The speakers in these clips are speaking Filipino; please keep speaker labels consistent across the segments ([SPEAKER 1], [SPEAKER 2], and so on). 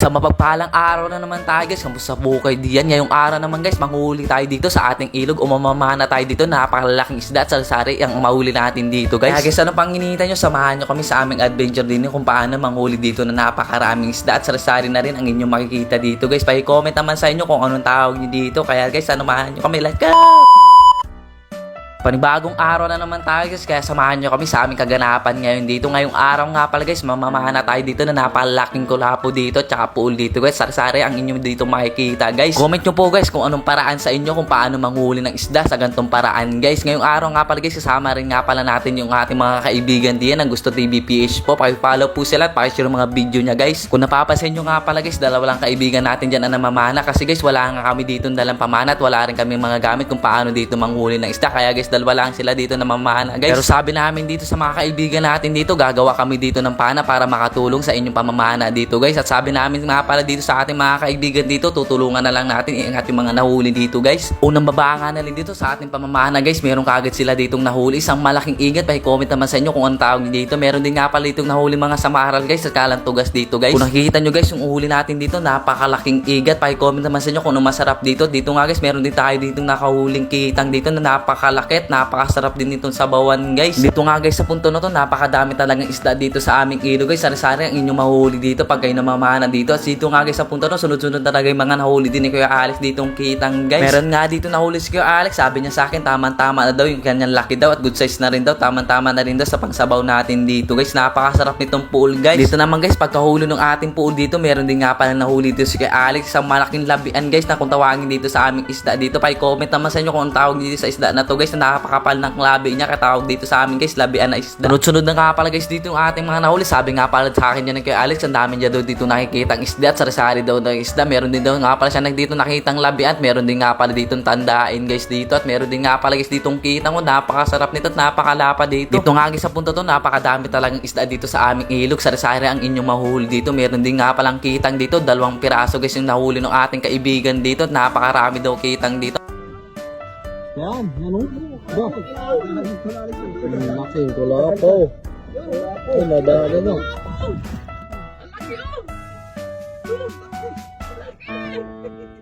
[SPEAKER 1] Sa mapagpalang araw na naman tayo guys, kamusta po kayo diyan? Ngayong araw naman guys, manghuli tayo dito sa ating ilog, umamamana tayo dito, napakalaking isda at sari ang mahuli natin dito guys. Kaya guys, ano pang hinihintay nyo, samahan nyo kami sa aming adventure din kung paano manghuli dito na napakaraming isda at sari na rin ang inyong makikita dito guys. Pa-comment naman sa inyo kung anong tawag nyo dito. Kaya guys, samahan nyo kami, let's go! Panibagong araw na naman tayo guys, kaya samahan nyo kami sa aming kaganapan ngayon dito. Ngayong araw nga pala guys, mamamahan na tayo dito na napakalaking kulapo dito, tsaka pool dito guys. Sari-sari ang inyo dito makikita guys. Comment nyo po guys kung anong paraan sa inyo kung paano manghuli ng isda sa gantong paraan guys. Ngayong araw nga pala guys, kasama rin nga pala natin yung ating mga kaibigan diyan ng Gusto TV PH po. Pakipollow po sila at pakishare yung mga video niya guys. Kung napapansin nyo nga pala guys, dalawa lang kaibigan natin dyan na namamana kasi guys, wala nga kami dito dalang pamana at wala rin kami mga gamit kung paano dito manghuli ng isda. Kaya guys, dalawa lang sila dito na mamana guys. Pero sabi namin dito sa mga kaibigan natin dito, gagawa kami dito ng pana para makatulong sa inyong pamamana dito guys. At sabi namin nga pala dito sa ating mga kaibigan dito, tutulungan na lang natin ang ating mga nahuli dito guys. Unang babanga na rin dito sa ating pamamana guys, meron kagad sila ditong nahuli. Isang malaking igat, pa-comment naman sa inyo kung anong tawag dito. Meron din nga pala ditong nahuli mga samaral guys at kalang tugas dito guys. Kung nakikita nyo guys, yung uhuli natin dito, napakalaking igat. Pa-comment naman sa inyo kung ano masarap dito. Dito nga guys, meron din tayo ditong nakahuling kitang dito na napakalakit, napakasarap din itong sabawan guys. Dito nga guys sa punto na to, napakadami talagang isda dito sa aming ilog guys. Sari-sari ang inyong mahuli dito pag kayo namamana dito. At dito nga guys sa punto na, sunod-sunod talaga yung mga nahuli din ni Kuya Alex ditong kitang guys. Meron nga dito nahuli si Kuya Alex, sabi niya sa akin, tamang-tama na daw yung kanyang laki daw at good size na rin daw. Tamang-tama na rin daw sa pangsabaw natin dito guys. Napakasarap nitong pool guys. Dito naman guys, pagkahuli ng ating pool dito, meron din nga pala nahuli dito si Kuya Alex sa malaking labian guys na kung tawagin dito sa aming isda dito. Pa-comment naman sa inyo kung ang tawag dito sa isda na to guys na napakapal ng labi niya katawag dito sa amin guys, labian na isda. Sunod-sunod na nga pala guys dito yung ating mga nahuli. Sabi nga pala sa akin yan ng kay Alex, ang dami niya daw dito nakikita ang isda at sari-sari daw ng isda. Meron din daw nga pala siya nagdito nakita ang labian at meron din nga pala dito tandain guys dito at meron din nga pala guys ditong kita mo napakasarap nito at napakalapa dito. Dito nga guys sa punto to napakadami talagang isda dito sa aming ilog. Sari-sari ang inyong mahuli dito. Meron din nga palang kitang dito. Dalawang piraso guys yung nahuli ng ating kaibigan dito at napakarami daw kitang dito.
[SPEAKER 2] Yan, ano? Ba? Ang laki, wala po. Ay, madali no.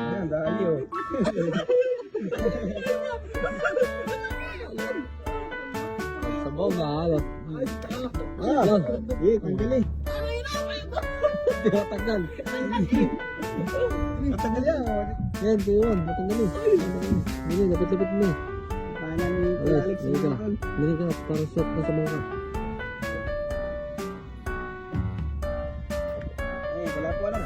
[SPEAKER 2] Yan, dali oh. Sabaw na halos. Ah, yan. Eh, tanggal eh. Hindi matanggal. Matanggal yan. Yan, kayo yun. Matanggal eh. Hindi, lapit-lapit mo eh.
[SPEAKER 3] Paano ni Kuya Alex
[SPEAKER 2] ka
[SPEAKER 3] yung
[SPEAKER 2] Hindi ka na. Para shot na sa mga.
[SPEAKER 3] Eh, wala po alam.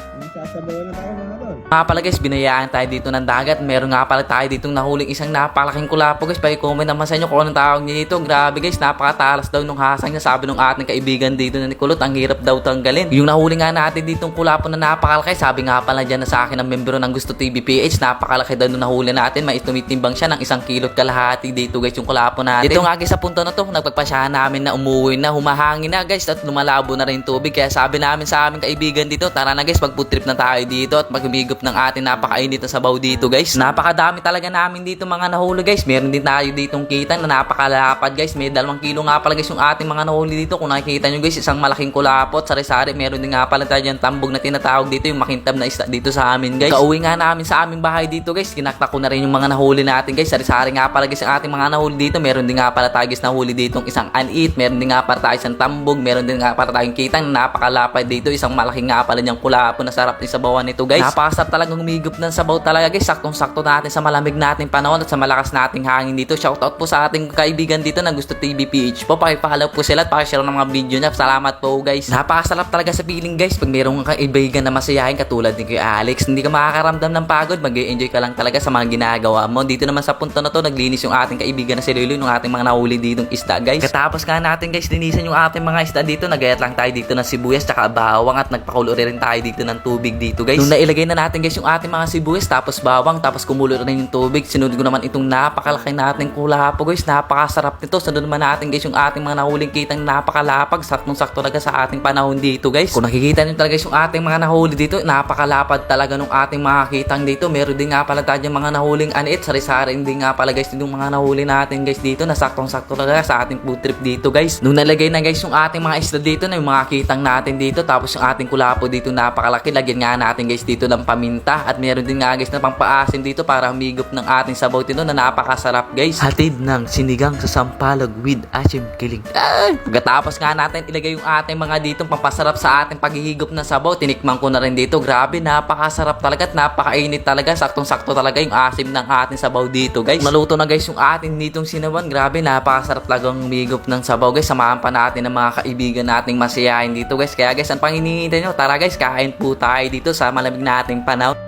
[SPEAKER 3] Ang sasabawan na tayo mga tol.
[SPEAKER 1] Nga pala guys, binayaan tayo dito ng dagat. Meron nga pala tayo ditong nahuling isang napakalaking kulapo guys. Pa-comment naman sa inyo kung anong tawag niya dito. Grabe guys, napakatalas daw nung hasang niya. Sabi nung ating kaibigan dito na ni Kulot, ang hirap daw tanggalin. Yung nahuli nga natin ditong kulapo na napakalaki. Sabi nga pala dyan na sa akin ng membro ng Gusto TV PH, napakalaki daw nung nahuli natin. May tumitimbang siya ng isang kilot kalahati dito guys yung kulapo natin. Dito nga guys sa punto na to, nagpagpasyahan namin na umuwi na, humahangin na guys at lumalabo na rin tubig. Kaya sabi namin sa aming kaibigan dito, tara na guys, mag-food trip na tayo dito at magbigop ng ating napakainit na sabaw dito guys. Napakadami talaga namin dito mga nahuli guys. Meron din tayo ditong kita na napakalapad guys. May dalawang kilo nga pala guys yung ating mga nahuli dito. Kung nakikita nyo guys, isang malaking kulapot, sari-sari. Meron din nga pala tayo dyan tambog na tinatawag dito, yung makintab na isda dito sa amin guys. Kauwi nga namin sa aming bahay dito guys. Kinakta ko na rin yung mga nahuli natin guys. Sari-sari nga pala guys ang ating mga nahuli dito. Meron din nga pala tayo guys nahuli ditong isang anit. Meron din nga pala tayo isang tambog. Meron din nga pala tayong kitang na napakalapad dito. Isang malaking nga pala niyang kulapo na sarap din sa bawan nito guys. Napakasarap talagang humigop ng sabaw talaga guys. Saktong-sakto natin sa malamig nating panahon at sa malakas nating hangin dito. Shoutout po sa ating kaibigan dito na gusto TVPH po. Pakipollow po sila at pakishare ng mga video niya. Salamat po guys. Napakasarap talaga sa feeling guys. Pag mayroong kaibigan na masayahin katulad ni Kuya Alex, hindi ka makakaramdam ng pagod. mag enjoy ka lang talaga sa mga ginagawa mo. Dito naman sa punto na to, naglinis yung ating kaibigan na si Lulu, yung ating mga nahuli ditong isda guys. Katapos nga natin guys, linisan yung ating mga isda dito. Nagayat lang tayo dito ng sibuyas tsaka bawang at nagpakulo rin tayo dito ng ng tubig dito guys. Nung nailagay na natin guys yung ating mga sibuyas tapos bawang tapos kumulo rin yung tubig. Sinunod ko naman itong napakalaki nating kulapo guys. Napakasarap nito. Sunod naman natin guys yung ating mga nahuling kitang napakalapag. Saktong sakto talaga sa ating panahon dito guys. Kung nakikita nyo talaga guys yung ating mga nahuli dito, napakalapad talaga nung ating mga kitang dito. Meron din nga pala tayo mga nahuling anit. Sari-sari din nga pala guys yung mga nahuli natin guys dito na saktong sakto talaga sa ating food trip dito guys. Nung nalagay na guys yung ating mga isda dito na yung mga kitang natin dito tapos yung ating kulapo dito napakalaki. Lagyan nga natin guys dito ng paminta at meron din nga guys na pampaasim dito para humigop ng ating sabaw dito na napakasarap guys. Hatid ng sinigang sa sampalog with asim kiling. Ay! Pagkatapos nga natin ilagay yung ating mga dito pampasarap sa ating paghihigop ng sabaw. Tinikman ko na rin dito. Grabe, napakasarap talaga at napakainit talaga. Saktong-sakto talaga yung asim ng ating sabaw dito guys. Maluto na guys yung ating ditong sinawan. Grabe, napakasarap talagang humigop ng sabaw guys. Samahan pa natin ng mga kaibigan nating masiyahin dito guys. Kaya guys, ang panginihintay nyo, tara guys, kain po tayo dito sa malamig nating panahon.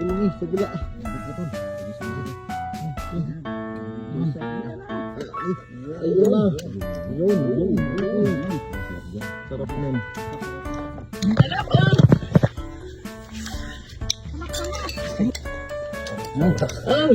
[SPEAKER 2] Ilungi, sa gula. Ayun na. Yun, yun, yun. Sarap nun. Ay!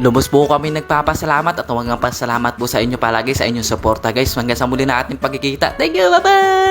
[SPEAKER 1] Lubos po kami nagpapasalamat at huwag pasalamat po sa inyo palagi sa inyong suporta guys. Hanggang sa muli na ating pagkikita. Thank you, bye-bye!